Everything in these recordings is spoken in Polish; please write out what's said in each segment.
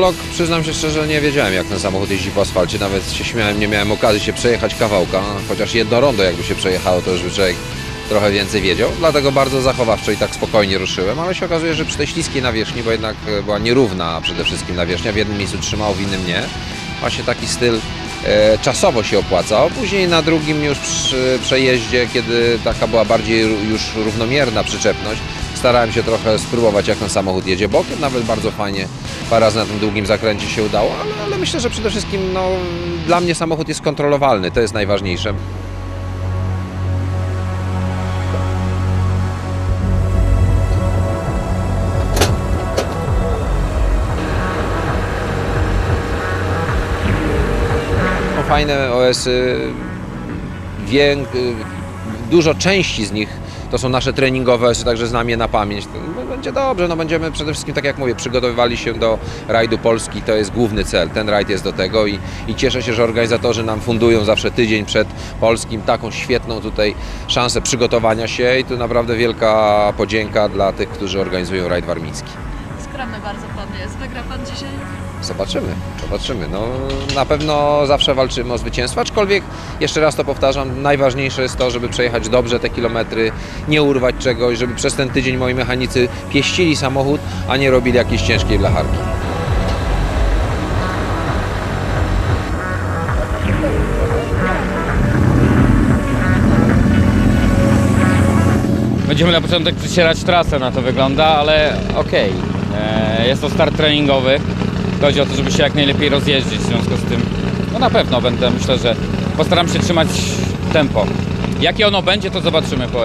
Prolog, przyznam się szczerze, nie wiedziałem jak ten samochód jeździ po asfalcie, nawet się śmiałem, nie miałem okazji się przejechać kawałka, chociaż jedno rondo jakby się przejechało, to już by człowiek trochę więcej wiedział, dlatego bardzo zachowawczo i tak spokojnie ruszyłem, ale się okazuje, że przy tej śliskiej nawierzchni, bo jednak e, była nierówna przede wszystkim nawierzchnia, w jednym miejscu trzymało, w innym nie, właśnie taki styl e, czasowo się opłacał, później na drugim już przy przejeździe, kiedy taka była bardziej już równomierna przyczepność, starałem się trochę spróbować jak ten samochód jedzie bokiem, nawet bardzo fajnie parę razy na tym długim zakręcie się udało, ale, ale myślę, że przede wszystkim no, dla mnie samochód jest kontrolowalny, to jest najważniejsze. No, fajne OS-y, dużo części z nich to są nasze treningowe także znam je na pamięć. No, będzie dobrze, no będziemy przede wszystkim, tak jak mówię, przygotowywali się do rajdu Polski, to jest główny cel, ten rajd jest do tego i, i cieszę się, że organizatorzy nam fundują zawsze tydzień przed Polskim taką świetną tutaj szansę przygotowania się i tu naprawdę wielka podzięka dla tych, którzy organizują rajd warmiński. Bardzo pan jest. Wygra pan dzisiaj? Zobaczymy, zobaczymy. No, na pewno zawsze walczymy o zwycięstwo, aczkolwiek jeszcze raz to powtarzam, najważniejsze jest to, żeby przejechać dobrze te kilometry, nie urwać czegoś, żeby przez ten tydzień moi mechanicy pieścili samochód, a nie robili jakiejś ciężkiej blacharki. Będziemy na początek przecierać trasę, na to wygląda, ale okej. E, Jest to start treningowy. Chodzi o to, żeby się jak najlepiej rozjeździć. W związku z tym, no na pewno będę, myślę, że postaram się trzymać tempo. Jakie ono będzie, to zobaczymy po.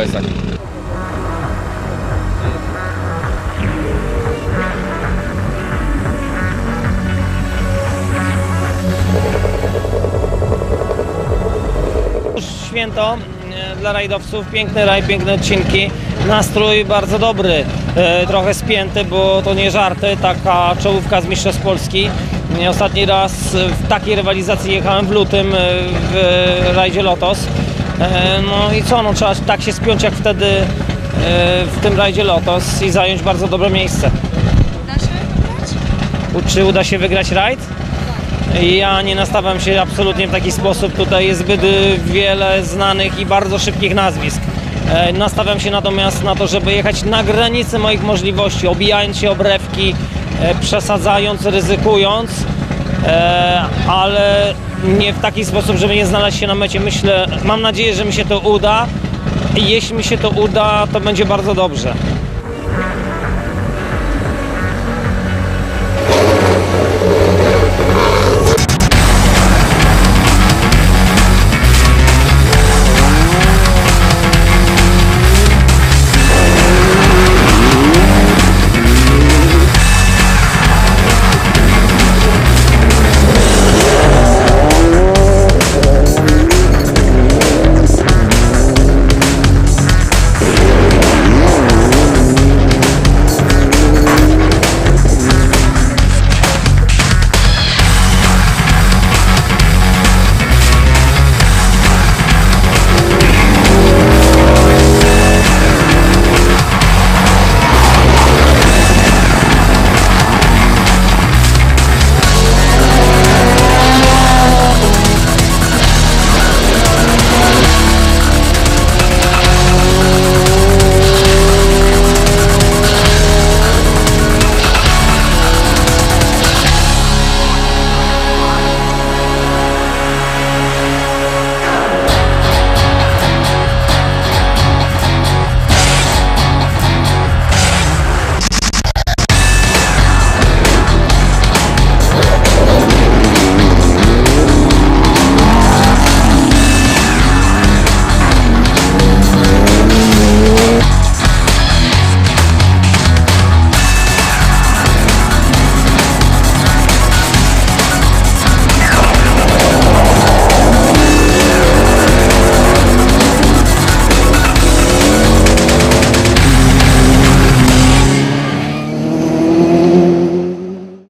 Już święto e, dla rajdowców, piękny rajd, piękne odcinki, nastrój bardzo dobry, e, trochę spięty, bo to nie żarty, taka czołówka z Mistrzostw Polski. Ostatni raz w takiej rywalizacji jechałem w lutym e, w rajdzie Lotos. E, No i co, no trzeba tak się spiąć jak wtedy w tym rajdzie Lotos i zająć bardzo dobre miejsce. Czy uda się wygrać rajd? Ja nie nastawiam się absolutnie w taki sposób. Tutaj jest zbyt wiele znanych i bardzo szybkich nazwisk. E, Nastawiam się natomiast na to, żeby jechać na granicy moich możliwości, obijając się obrewki, e, przesadzając, ryzykując, e, ale nie w taki sposób, żeby nie znaleźć się na mecie. Myślę, mam nadzieję, że mi się to uda. Jeśli mi się to uda, to będzie bardzo dobrze.